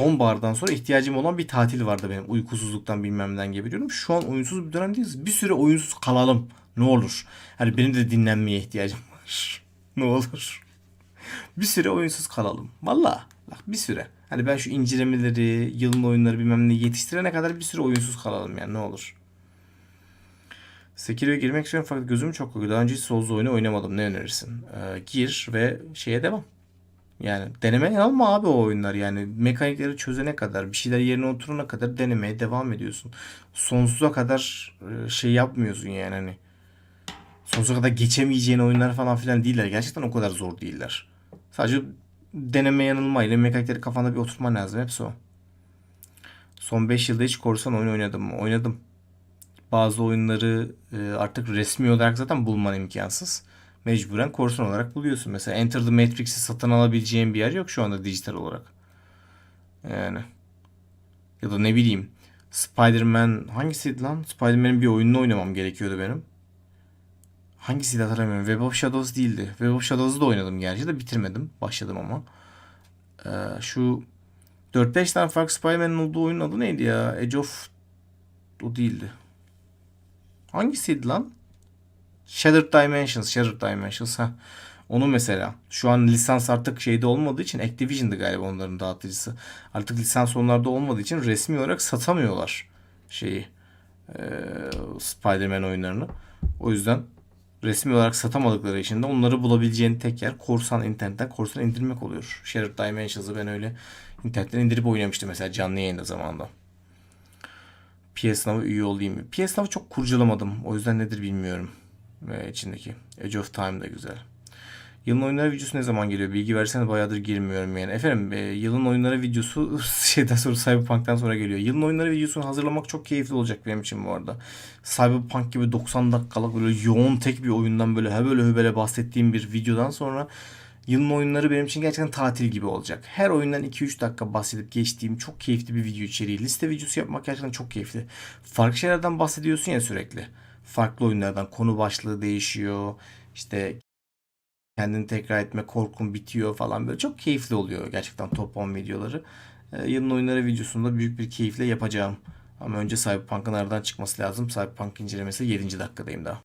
sonbahardan sonra ihtiyacım olan bir tatil vardı benim. Uykusuzluktan bilmem neden geberiyorum. Şu an oyunsuz bir dönemdeyiz. Bir süre oyunsuz kalalım. Ne olur. Hani benim de dinlenmeye ihtiyacım var. ne olur. Bir süre oyunsuz kalalım. Valla. Bak bir süre. Hani ben şu incelemeleri, yılın oyunları bilmem ne yetiştirene kadar bir süre oyunsuz kalalım yani ne olur. Sekiro'ya girmek istiyorum fakat gözüm çok kokuyor. Daha önce hiç Souls oyunu oynamadım. Ne önerirsin? Ee, gir ve şeye devam. Yani denemeye alma abi o oyunlar yani. Mekanikleri çözene kadar, bir şeyler yerine oturana kadar denemeye devam ediyorsun. Sonsuza kadar e, şey yapmıyorsun yani hani. Sonsuza kadar geçemeyeceğin oyunlar falan filan değiller. Gerçekten o kadar zor değiller. Sadece deneme yanılmayla mekanikleri kafanda bir oturtman lazım. Hepsi o. Son 5 yılda hiç korsan oyun oynadım mı? Oynadım. Bazı oyunları e, artık resmi olarak zaten bulman imkansız. Mecburen korsan olarak buluyorsun. Mesela Enter the Matrix'i satın alabileceğin bir yer yok şu anda dijital olarak. Yani. Ya da ne bileyim. Spider-Man hangisiydi lan? Spider-Man'in bir oyununu oynamam gerekiyordu benim. Hangisiydi hatırlamıyorum. Web of Shadows değildi. Web of Shadows'u da oynadım gerçi de bitirmedim. Başladım ama. Ee, şu 4-5 tane farklı Spider-Man'in olduğu oyunun adı neydi ya? Edge of... O değildi. Hangisiydi lan? Shattered Dimensions. Shattered Dimensions. Ha. Onu mesela. Şu an lisans artık şeyde olmadığı için Activision'dı galiba onların dağıtıcısı. Artık lisans onlarda olmadığı için resmi olarak satamıyorlar şeyi. Ee, Spider-Man oyunlarını. O yüzden resmi olarak satamadıkları için de onları bulabileceğin tek yer korsan internetten korsan indirmek oluyor. Shattered Dimensions'ı ben öyle internetten indirip oynamıştım mesela canlı yayında zamanında. PS sınavı üye olayım? PS sınavı çok kurcalamadım. O yüzden nedir bilmiyorum. Ve içindeki. Edge of Time da güzel. Yılın oyunları videosu ne zaman geliyor? Bilgi versene bayağıdır girmiyorum yani. Efendim e, yılın oyunları videosu şeyden sonra Cyberpunk'tan sonra geliyor. Yılın oyunları videosunu hazırlamak çok keyifli olacak benim için bu arada. Cyberpunk gibi 90 dakikalık böyle yoğun tek bir oyundan böyle hebele hebele bahsettiğim bir videodan sonra yılın oyunları benim için gerçekten tatil gibi olacak. Her oyundan 2-3 dakika bahsedip geçtiğim çok keyifli bir video içeriği. Liste videosu yapmak gerçekten çok keyifli. Farklı şeylerden bahsediyorsun ya sürekli. Farklı oyunlardan konu başlığı değişiyor. İşte kendini tekrar etme korkun bitiyor falan böyle çok keyifli oluyor gerçekten top 10 videoları. Ee, yılın oyunları videosunda büyük bir keyifle yapacağım. Ama önce Cyberpunk'ın aradan çıkması lazım. Cyberpunk incelemesi 7. dakikadayım daha.